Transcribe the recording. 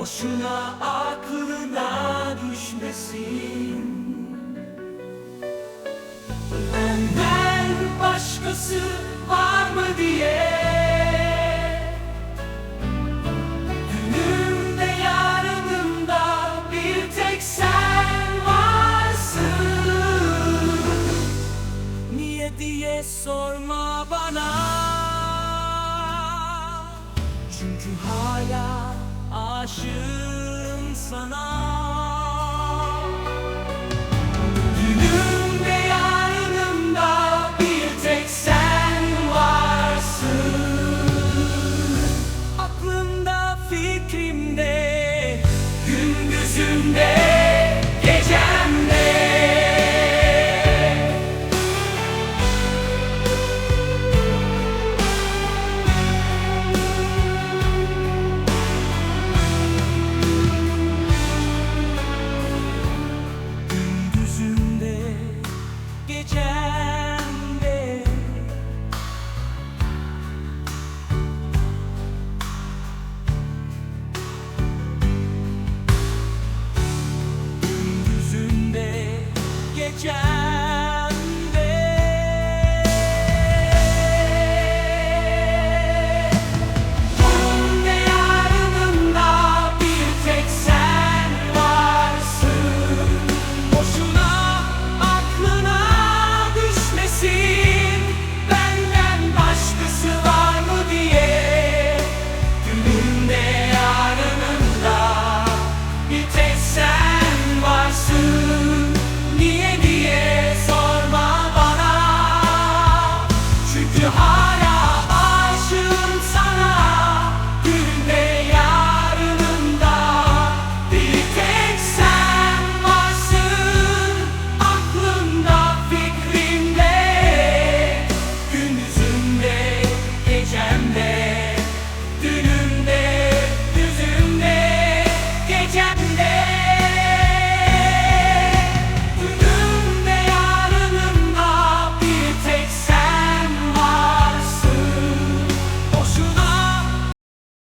Boşuna aklına düşmesin. Benden başkası var mı diye. Dünümde yarınımda bir tek sen varsın. Niye diye sorma bana. Çünkü hala aşığım sana. Dünüm bir tek sen varsın. Aklımda fikrimde gündüzümde child. Para